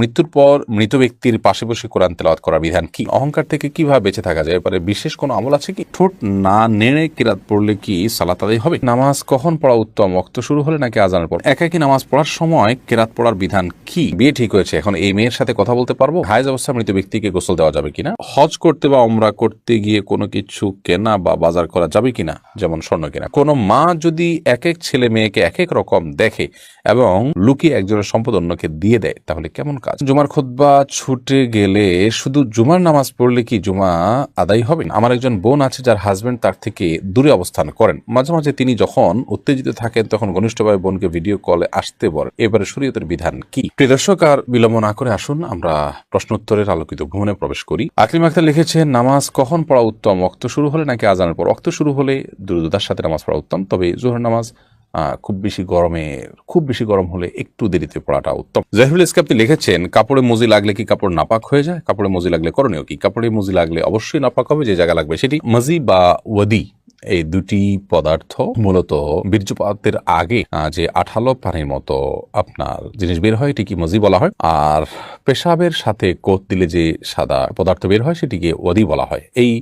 মৃত্যুর পর মৃত ব্যক্তির পাশে বসে কোরআন তেলাওয়াত করার বিধান কি? অহংকার থেকে কীভাবে বেঁচে থাকা যায়? এবারে বিশেষ কোনো আমল আছে কি? ঠোঁট না নেড়ে কিরাত পড়লে কি সালাত আদায় হবে? নামাজ কখন পড়া উত্তম? অক্ত শুরু হলে নাকি আজানের পর? একাকি নামাজ পড়ার সময় কেরাত পড়ার বিধান কি? বিয়ে ঠিক হয়েছে, এখন এই মেয়ের সাথে কথা বলতে পারব? হাইজ অবস্থা মৃত ব্যক্তিকে গোসল দেওয়া যাবে কিনা? হজ করতে বা অমরা করতে গিয়ে কোনো কিছু কেনা বা বাজার করা যাবে কিনা? যেমন স্বর্ণ কেনা। কোনো মা যদি এক এক ছেলে মেয়েকে এক এক রকম দেখে এবং লুকিয়ে একজনের সম্পদ অন্যকে দিয়ে দেয়, তাহলে কেমন কাজ। জুমার খুতবা ছুটে গেলে শুধু জুমার নামাজ পড়লে কি জুমা আদায় হবে না? আমার একজন বোন আছে যার হাজবেন্ড তার থেকে দূরে অবস্থান করেন। মাঝে মাঝে তিনি যখন উত্তেজিত থাকেন, তখন ঘনিষ্ঠভাবে বোনকে ভিডিও কলে আসতে বলেন। এবারে শরীয়তের বিধান কি? প্রিয় দর্শক, আর বিলম্ব না করে আসুন, আমরা প্রশ্নোত্তরের আলোকিত ভ্রমণে প্রবেশ করি। আকলিম আক্তার লিখেছেন, নামাজ কখন পড়া উত্তম? অক্ত শুরু হলে নাকি আজানের পর? অক্ত শুরু হলে দ্রুততার সাথে নামাজ পড়া উত্তম। তবে জোহর নামাজ খুব বেশি গরমে, খুব বেশি গরম হলে একটু দেরিতে পড়াটা উত্তম। জাহিরুল ইসলাম আপনি লিখেছেন, কাপড়ে মজি লাগলে কি কাপড় নাপাক হয়ে যায়? কাপড়ে মজি লাগলে করণীয় কি? কাপড়ে মজি লাগলে অবশ্যই নাপাক হবে, যে জায়গা লাগবে সেটি। মজি বা ওয়াদি, এই দুটি পদার্থ মূলত বীর্যপাতের আগে যে আঠালো পানির মতো আপনার জিনিস বের হয়, এটিকে মজি বলা হয়। আর পেশাবের সাথে কোত দিলে যে সাদা পদার্থ বের হয়, সেটিকে ওয়াদি বলা হয়। এই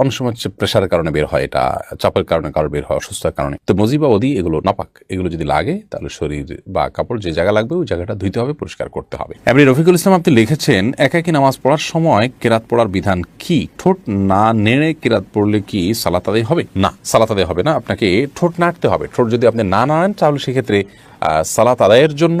অনেক সময় হচ্ছে প্রেশারের কারণে বের হয়, এটা চাপের কারণে কারও বের হয় অসুস্থতার কারণে। তো মজি বা ওদি এগুলো নাপাক। এগুলো যদি লাগে, তাহলে শরীর বা কাপড় যে জায়গা লাগবে, ওই জায়গাটা ধুইতে হবে, পরিষ্কার করতে হবে। এমনি রফিকুল ইসলাম, আপনি লিখেছেন, একাকি নামাজ পড়ার সময় কেরাত পড়ার বিধান কি? ঠোঁট না নেড়ে কেরাত পড়লে কি সালাত আদায় হবে? না, সালাত আদায় হবে না। আপনাকে ঠোঁট নাড়তে হবে। ঠোঁট যদি আপনি না নাড়েন, তাহলে সেক্ষেত্রে সালাত আদায়ের জন্য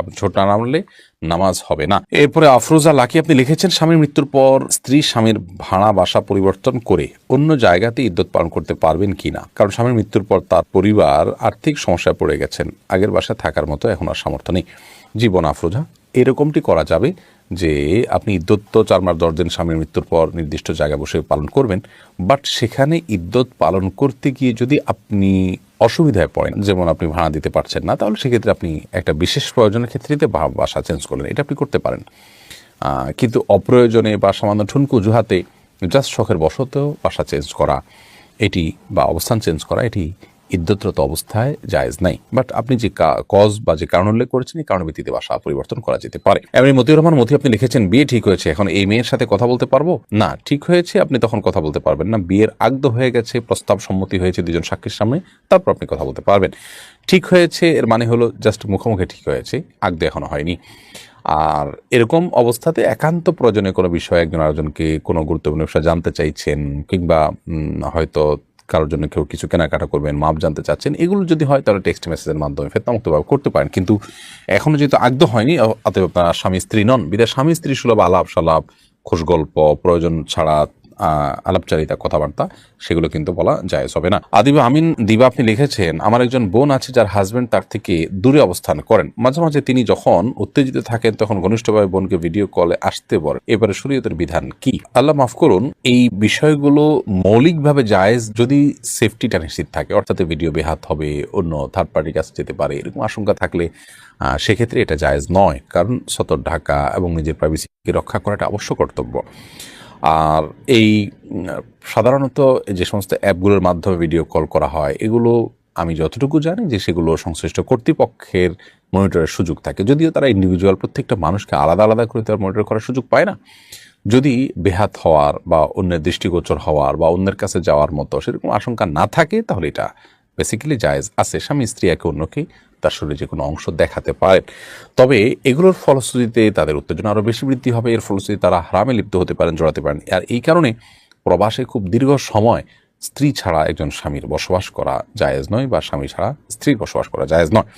আপনি ছোট না নামলে নামাজ হবে না। এরপরে আফরোজা লাকি আপনি লিখেছেন, স্বামীর মৃত্যুর পর স্ত্রী স্বামীর ভাড়া বাসা পরিবর্তন করে অন্য জায়গাতে ইদ্যত পালন করতে পারবেন কি না? কারণ স্বামীর মৃত্যুর পর তার পরিবার আর্থিক সমস্যায় পড়ে গেছেন। আগের বাসায় থাকার মতো এখন আর সামর্থ্য নেই। জীবন আফরোজা, এরকমটি করা যাবে যে আপনি ইদ্যত তো চার মাস দশ দিন স্বামীর মৃত্যুর পর নির্দিষ্ট জায়গায় বসে পালন করবেন, বাট সেখানে ইদ্যত পালন করতে গিয়ে যদি আপনি অসুবিধায় পড়েন। যেমন আপনি ভাড়া দিতে পারছেন না, তাহলে সেক্ষেত্রে আপনি একটা বিশেষ প্রয়োজনের ক্ষেত্রে বাসা চেঞ্জ করলেন। এটা আপনি করতে পারেন। কিন্তু অপ্রয়োজনে বা সামান্য ঠুনকু জুহাতে জাস্ট শখের বশতেও বাসা চেঞ্জ করা, এটি বা অবস্থান চেঞ্জ করা, এটি ইদ্যতরত অবস্থায় জায়েজ নাই। বাট আপনি যে কজ বা যে কারণ উল্লেখ করেছেন, এই কারণের ভিত্তিতে বাসা পরিবর্তন করা যেতে পারে। এমনি মতিউর রহমান, মতি আপনি লিখেছেন, বিয়ে ঠিক হয়েছে, এখন এই মেয়ের সাথে কথা বলতে পারব? না, ঠিক হয়েছে, আপনি তখন কথা বলতে পারবেন না। বিয়ের আগদ হয়ে গেছে, প্রস্তাব সম্মতি হয়েছে দুজন সাক্ষীর সামনে, তারপর আপনি কথা বলতে পারবেন। ঠিক হয়েছে, এর মানে হলো জাস্ট মুখোমুখি ঠিক হয়েছে আগদ এখনও হয়নি। আর এরকম অবস্থাতে একান্ত প্রয়োজনে কোনো বিষয়ে একজন আরেকজনকে কোনো গুরুত্বপূর্ণ বিষয় জানতে চাইছেন, কিংবা হয়তো কারোর জন্য কেউ কিছু কেনাকাটা করবেন, মাপ জানতে চাচ্ছেন, এগুলো যদি হয় তাহলে টেক্সট মেসেজের মাধ্যমে ফেতনামুক্তভাবে করতে পারেন। কিন্তু এখনও যেহেতু আগ্রহ হয়নি অতএব আপনারা স্বামী স্ত্রী নন। বিদায় স্বামী স্ত্রী সুলভ আলাপ সালাপ খোশ গল্প প্রয়োজন ছাড়া আলাপচারিতা, কথাবার্তা, সেগুলো কিন্তু বলা যায় হবে না। আদিবা আমিন দিবা আপনি লিখেছেন, আমার একজন বোন আছে যার হাজবেন্ড তার থেকে দূরে অবস্থান করেন। মাঝে মাঝে তিনি যখন উত্তেজিত থাকেন, তখন ঘনিষ্ঠভাবে বোনকে ভিডিও কলে আসতে বলেন। এবারে শরীয়তের বিধান কি? আল্লাহ মাফ করুন, এই বিষয়গুলো মৌলিকভাবে জায়েজ যদি সেফটিটা নিশ্চিত থাকে। অর্থাৎ ভিডিও বেহাত হবে, অন্য থার্ড পার্টির কাছে যেতে পারে, এরকম আশঙ্কা থাকলে সেক্ষেত্রে এটা জায়েজ নয়। কারণ সতর ঢাকা এবং নিজের প্রাইভেসিকে রক্ষা করাটা অবশ্য কর্তব্য। আর এই, সাধারণত যে সমস্ত অ্যাপগুলোর মাধ্যমে ভিডিও কল করা হয়, এগুলো আমি যতটুকু জানি যে সেগুলো সংশ্লিষ্ট কর্তৃপক্ষের মনিটরের সুযোগ থাকে। যদিও তারা ইন্ডিভিজুয়াল প্রত্যেকটা মানুষকে আলাদা আলাদা করে তার মনিটর করার সুযোগ পায় না। যদি বেহাত হওয়ার বা অন্যের দৃষ্টিগোচর হওয়ার বা অন্যের কাছে যাওয়ার মতো সেরকম আশঙ্কা না থাকে, তাহলে এটা বেসিক্যালি জায়েজ আছে। স্বামী স্ত্রী একে অন্যকে তার শরীরে যে কোনো অংশ দেখাতে পারেন তবে এগুলোর ফলশ্রুতিতে তাদের উত্তেজনা আরও বেশি বৃদ্ধি হবে। এর ফলশ্রুতি তারা হারামে লিপ্ত হতে পারেন, জড়াতে পারেন। আর এই কারণে প্রবাসে খুব দীর্ঘ সময় স্ত্রী ছাড়া একজন স্বামীর বসবাস করা জায়েজ নয় বা স্বামী ছাড়া স্ত্রীর বসবাস করা জায়েজ নয়।